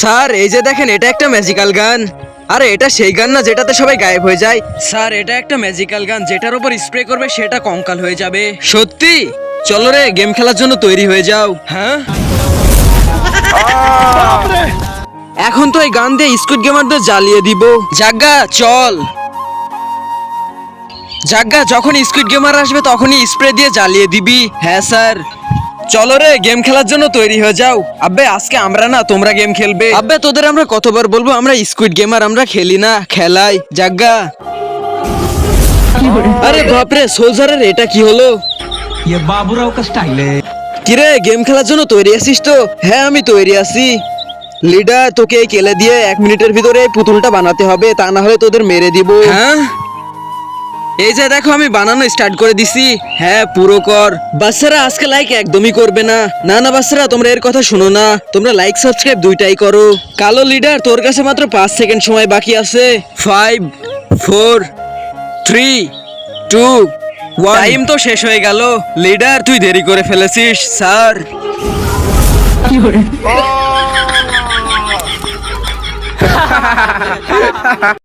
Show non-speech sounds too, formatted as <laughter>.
Sir এই যে দেখেন এটা একটা ম্যাজিক্যাল গান। আরে এটা সেই গান না যেটাতে সবাই গায়েব হয়ে যায়? স্যার এটা একটা ম্যাজিক্যাল গান যেটার উপর স্প্রে করবে সেটা কঙ্কাল হয়ে যাবে। সত্যি? চলো রে গেম খেলার জন্য তৈরি হয়ে যাও। হ্যাঁ? এখন তো এই গান দিয়ে স্কুট গেমারদের জ্বালিয়ে দিব। জাগা চল। জাগা যখন স্কুইড গেমার আসবে তখনই স্প্রে দিয়ে জ্বালিয়ে দিবি। হ্যাঁ স্যার। চলো রে গেম খেলার জন্য তৈরি হয়ে যাও আব্বে আজকে আমরা না তোমরা গেম খেলবে আব্বে তোদের আমরা কতবার বলবো আমরা স্কুইড গেমার আমরা খেলি না খেলাই জাগা আরে বাপরে সোলজারের এটা কি হলো ये बाबूराव का स्टाइल है কিরে গেম খেলার জন্য তৈরি আছিস তো হ্যাঁ আমি তৈরি আছি লিডার তোকে এই কেলে দিয়ে এক মিনিটের ভিতরে এই পুতুলটা বানাতে হবে তা না হলে তোদের মেরে দিব হ্যাঁ এই যে দেখো আমি বানানো স্টার্ট করে দিছি। হ্যাঁ পুরো কর। বাচ্চারা আজকে লাইক একদমই করবে না। না না বাচ্চারা তোমরা এর কথা শোনো না। তোমরা লাইক সাবস্ক্রাইব দুইটাই করো। কালো লিডার তোর কাছে মাত্র পাঁচ সেকেন্ড সময় বাকি আছে। Five four three two time তো শেষ হয়ে গেল। লিডার তুই দেরি করে ফেলেছিস স্যার <laughs>